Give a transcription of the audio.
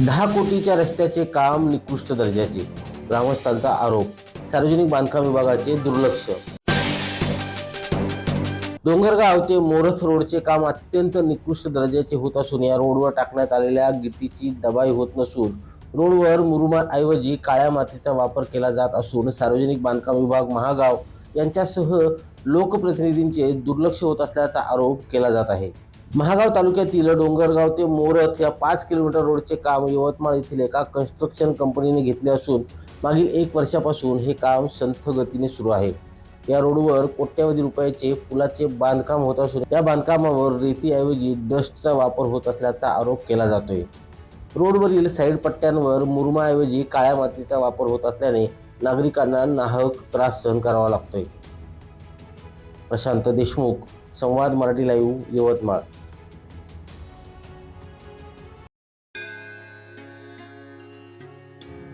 दहा कोटीच्या रस्त्याचे काम निकृष्ट दर्जाचे ग्रामस्थांचा आरोप सार्वजनिक बांधकाम विभागाचे दुर्लक्ष. डोंगरगाव ते मोरथ रोडचे काम अत्यंत निकृष्ट दर्जाचे होत असून या रोडवर टाकण्यात आलेल्या गिट्टीची दबाई होत नसून रोडवर मुरुमाऐवजी काळ्या मातीचा वापर केला जात असून सार्वजनिक बांधकाम विभाग महागाव यांच्यासह लोकप्रतिनिधींचे दुर्लक्ष होत असल्याचा आरोप केला जात आहे. महागाव तालुक्यातील डोंगरगाव ते मोरथ या पाच किलोमीटर रोडचे काम यवतमाळ येथील एका कन्स्ट्रक्शन कंपनीने घेतले असून मागील एक वर्षापासून हे काम संथ गतीने सुरू आहे. या रोडवर कोट्यावधी रुपयाचे पुलाचे बांधकाम होत असून या बांधकामावर रेतीऐवजी डस्टचा वापर होत असल्याचा आरोप केला जातोय. रोडवरील साईड पट्ट्यांवर मुरमाऐवजी काळ्या मातीचा वापर होत असल्याने नागरिकांना नाहक त्रास सहन करावा लागतोय. प्रशांत देशमुख संवाद मराठी लाईव्ह यवतमाळ.